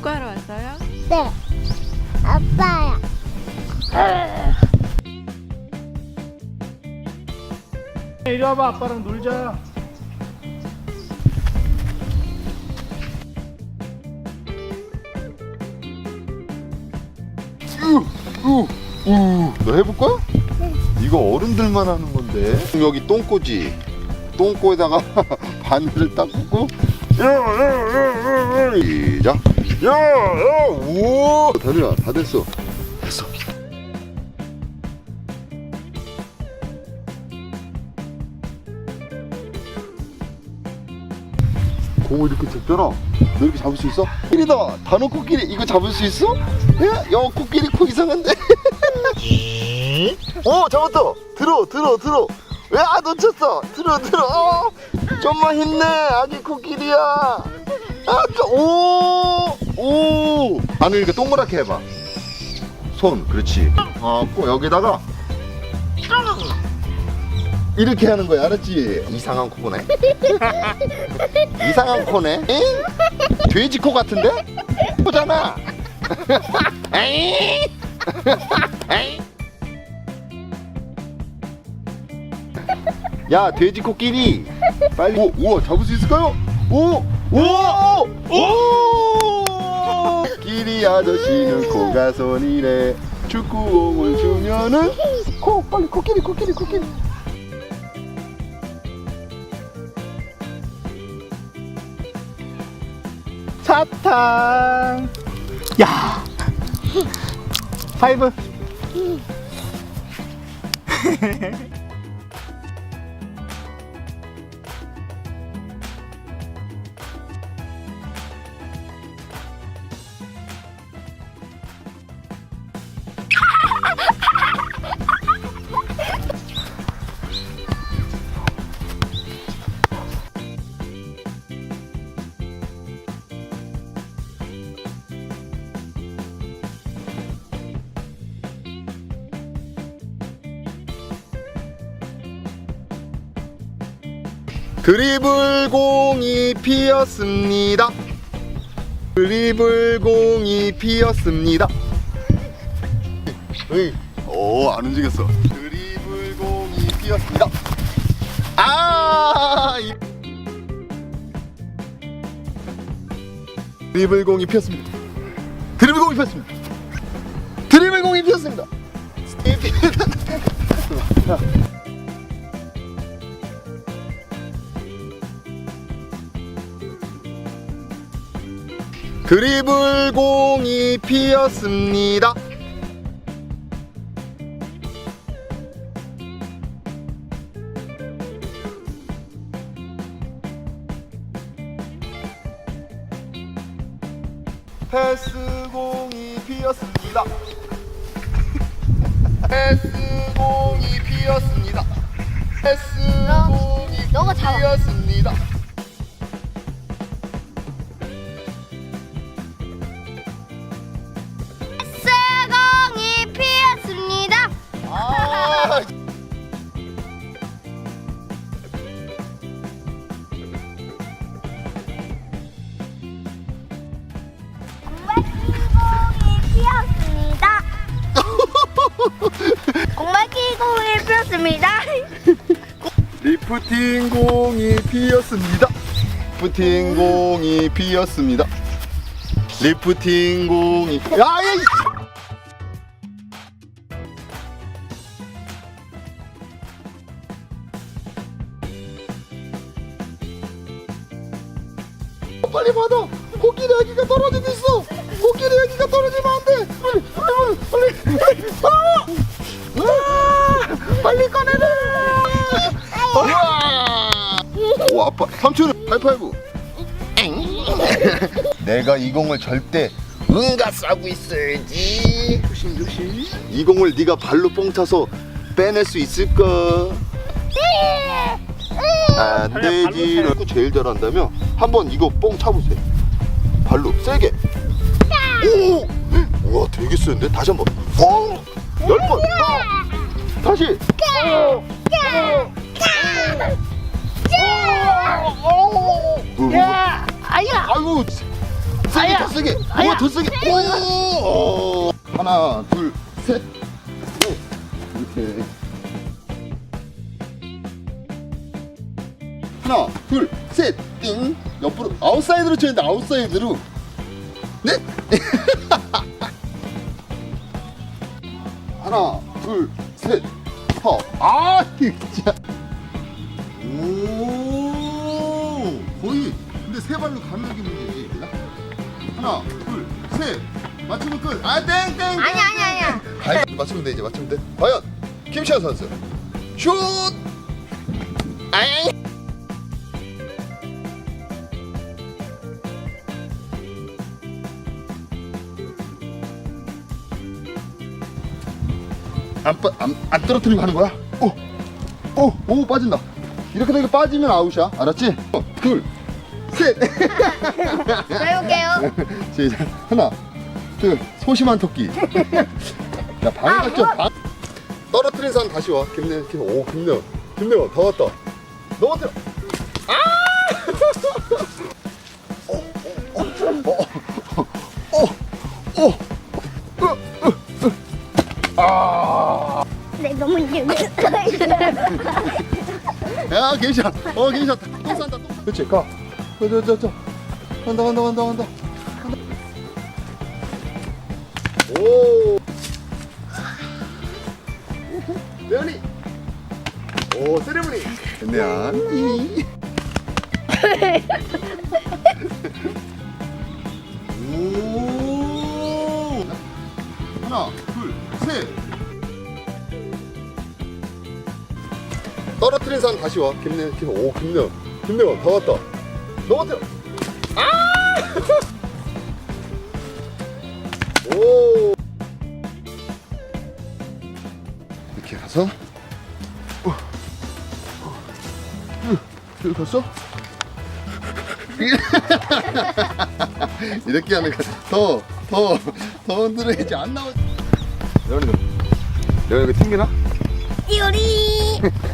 누구하러 왔어요? 네. 아빠야. 이리 와봐 아빠랑 놀자 우, 우, 너 해볼 거야? 이거 어른들만 하는 건데. 여기 똥꼬지. 똥꼬에다가 바늘을 딱 꽂고. 시작. 야, 야, 우. 다리야, 다 됐어. 됐어. 공을 이렇게 잡잖아. 너 이렇게 잡을 수 있어? 코끼리다. 단어 코끼리 이거 잡을 수 있어? 야, 야 코끼리 코 이상한데? 오 잡았다. 들어 들어 들어. 야 놓쳤어. 들어 들어. 어, 좀만 힘내. 아기 코끼리야. 아, 저- 오, 오. 안을 이렇게 동그랗게 해봐. 손, 그렇지. 아, 꼭 여기다가 이렇게 하는 거야, 알았지? 이상한 코네. 이상한 코네. 응? 돼지 코 같은데? 코잖아. 에이. 에이. 야, 돼지 코끼리. 빨리. 오, 우와, 잡을 수 있을까요? 오, 오, 오. 끼리 아저씨는 코가 손이래. 축구공을 주면은 코, 빨리 코끼리, 코끼리, 코끼리. 사탕 야 파이브 드리블 공이 피었습니다. 드리블 공이 피었습니다. 에이, 오, 안 움직였어. 드리블 공이 피었습니다. 아! 이- 드리블 공이 피었습니다. 드리블 공이 피었습니다. 드리블 공이 피었습니다. 드리블 공이 피었습니다. 패스 공이 피었습니다. 패스 공이 피었습니다. 패스 공이 너가 잡아. 피었습니다. 공발기공이 피었습니다. 리프팅 공이 피었습니다. 리프팅 공이 피었습니다. 리프팅 공이 야이 빨리 받아 코끼리 아기가 떨어지고 있어 코끼리 아기가 떨어지면 안 돼. 빨리 빨리 빨리. 빨리 아! 아! 빨리 꺼내라 우와! 오 아빠 삼촌 하이파이브 내가 이 공을 절대 응가 싸고 있어야지. 조심 조심 이 공을 네가 발로 뽕 차서 빼낼 수 있을까? 안 되지. 너 제일 잘한다며? 한번 이거 뽕 차보세요. 발로 세게 오! 우와 되게 센데? 다시 한번. 뽕열번. 다시. 야, 아야. 세. 세게 더 세게. 오더 세게. 오! 하나 둘셋넷 이렇게. 하나 둘셋띵. 옆으로 아웃사이드로 쳐야 돼 아웃사이드로. 넷 하나 둘셋허아 진짜. 오 거의 근데 세 발로 가는 게 문제지 얘들아 하나 둘 셋. 맞추면 끝 아 땡 땡 아니 아니 아니야. 과연 맞추면 돼 이제 맞추면 돼. 과연 김시현 선수. 슛! 아이 안, 빠, 안, 안 떨어뜨리고 하는 거야? 오, 오, 오 빠진다. 이렇게 되게 빠지면 아웃이야. 알았지? 어, 둘, 셋. 배울게요. 시작. 하나 둘 소심한 토끼. 야 방해 갔죠 방 떨어뜨린 사람 다시 와. 김내 김오 김내 김내 다 왔다. 넘어뜨려 네 야 괜찮아. 어 괜찮아. 또 산다 또 그렇지 가저저 저 간다 간다 간다 간다 간다. 오. 레온이 오 세레머니. 안녕 오. 하나 둘 셋 떨어뜨린 사람 다시 와. 김내, 김, 오, 김내, 김내가 다 왔다. 넘어뜨려. 아! 오. 이렇게 가서. 어. 어. 으, 여기 갔어? 이렇게 하는 거. 더, 더, 더 흔들어야지. 안. 레온이도. 레온이 이거 튕기나? 요리.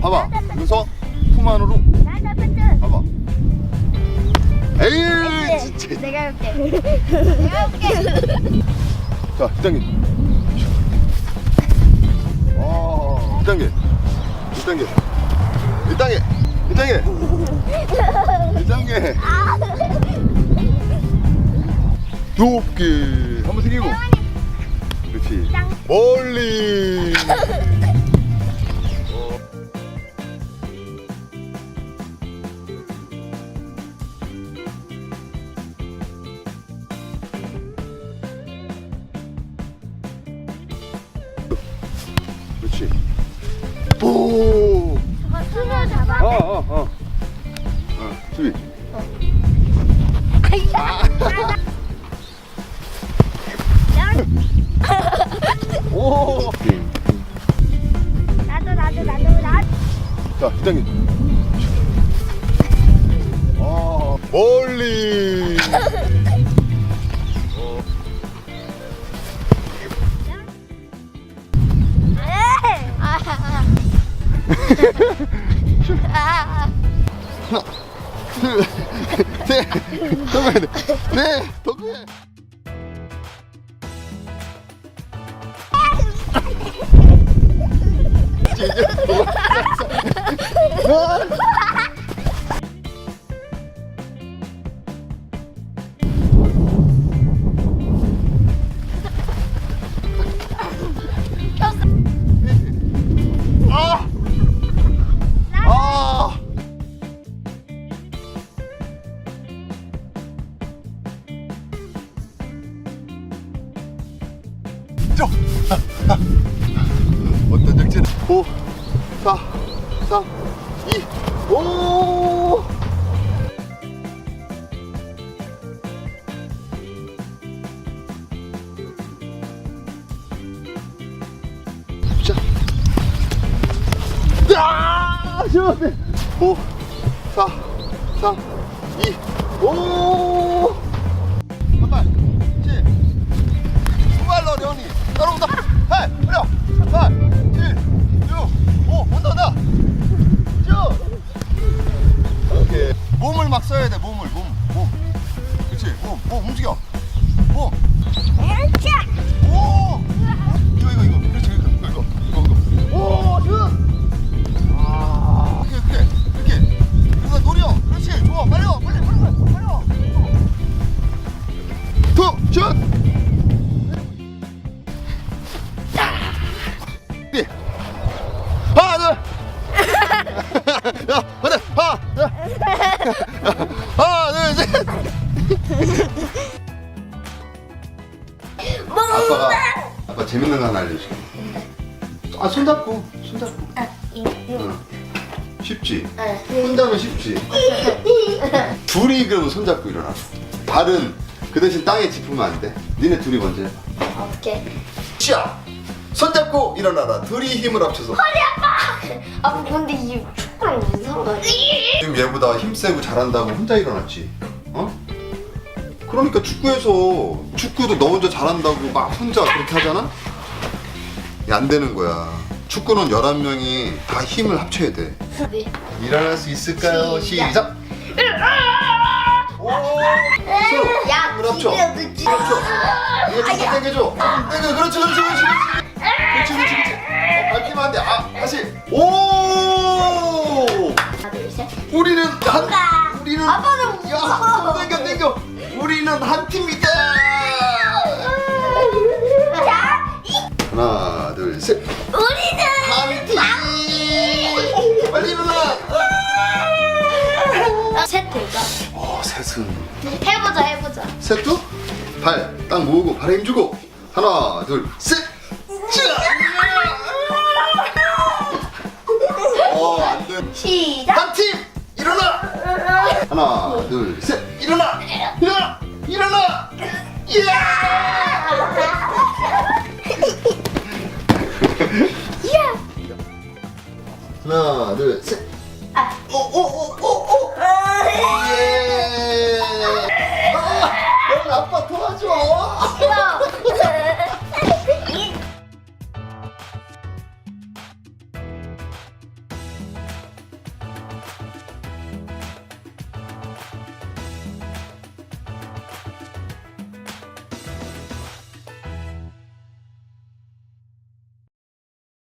봐봐. 여기서 나도 패스. 봐봐. 에이 진짜. 내가 해볼게. 내가 해볼게. 자 2단계. 와 2단계. 2단계. 1단계. 2단계. 1단계. 높게 한번 숙이고. 그렇지. 멀리. 어, 수비. 오. 나도 나도 나도 나도. 자, 2단계. 아, 멀리. 어. 아. 아. 하나, 둘, 셋. 더 가야 돼. 네, 더 가야 돼. 3, 2, 5! 자. 야! 시원해. 5, 4, 3, 2, 5! 슛! 아, 네. 하나, 둘. 야, 하나, 하나, 하나, 둘, 셋. 아빠가 아빠 재밌는 거 하나 알려줄게. 아 손잡고 손잡고. 응. 쉽지. 혼자면 쉽지. 둘이 그러면 손잡고 일어나. 발은 그 대신 땅에 짚으면 안 돼. 니네 둘이 먼저 해봐. 오케이. 자, 손잡고 일어나라. 둘이 힘을 합쳐서. 아 근데 이 축구랑 무슨 상관이? 지금 얘보다 힘 세고 잘한다고 혼자 일어났지. 어? 그러니까 축구에서 축구도 너 혼자 잘한다고 막 혼자 그렇게 하잖아? 이게 안 되는 거야. 축구는 11명이 다 힘을 합쳐야 돼. 네. 일어날 수 있을까요? 시작. 시작! 오! 서로 야, 늦지. 합쳐. 이거 조금 당겨줘. 당겨. 그렇지, 그렇지, 그렇지. 그렇지, 그렇지, 그렇지. 어, 밟히면 안 돼. 아, 다시. 오! 하나 둘 셋. 우리는 한, 가. 우리는 아빠는 야. 당겨, 당겨. 우리는 한 팀이다. 자, 하나, 둘, 셋. 우리는 한 팀. 빨리 일어나. 셋 될까? 어, 셋은. 셋도 발딱 모으고 발에 힘 주고 하나 둘 셋. 어 안 돼. 시작. 한 팀 일어나. 하나 둘 셋 일어나 일어나 일어나. 예. 하나. 아. 오오오 아빠 도와줘.